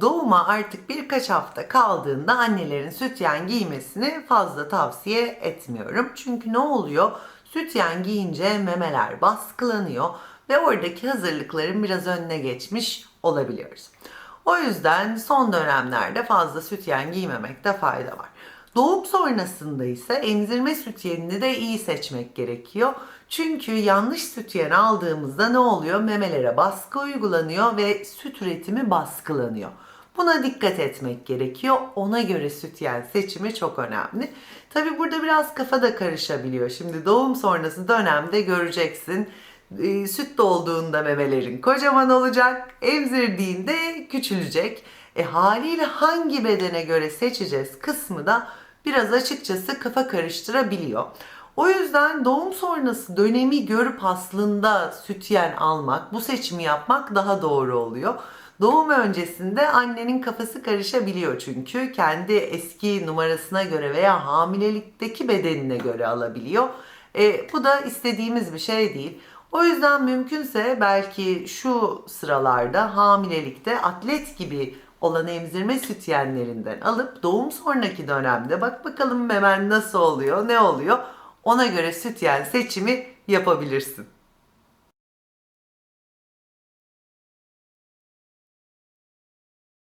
doğuma artık birkaç hafta kaldığında annelerin sütyen giymesini fazla tavsiye etmiyorum. Çünkü ne oluyor? Sütyen giyince memeler baskılanıyor ve oradaki hazırlıkların biraz önüne geçmiş olabiliyoruz. O yüzden son dönemlerde fazla sütyen giymemekte fayda var. Doğum sonrasında ise emzirme sütyenini de iyi seçmek gerekiyor. Çünkü yanlış sütyen aldığımızda ne oluyor? Memelere baskı uygulanıyor ve süt üretimi baskılanıyor. Buna dikkat etmek gerekiyor. Ona göre sütyen seçimi çok önemli. Tabi burada biraz kafa da karışabiliyor. Şimdi doğum sonrası dönemde göreceksin. Ee, süt dolduğunda memelerin kocaman olacak. Emzirdiğinde küçülecek. E haliyle hangi bedene göre seçeceğiz kısmı da biraz açıkçası kafa karıştırabiliyor. O yüzden doğum sonrası dönemi görüp aslında sütyen almak, bu seçimi yapmak daha doğru oluyor. Doğum öncesinde annenin kafası karışabiliyor çünkü kendi eski numarasına göre veya hamilelikteki bedenine göre alabiliyor. E, bu da istediğimiz bir şey değil. O yüzden mümkünse belki şu sıralarda hamilelikte atlet gibi olan emzirme sütyenlerinden alıp doğum sonraki dönemde bak bakalım memen nasıl oluyor, ne oluyor ona göre sütyen seçimi yapabilirsin.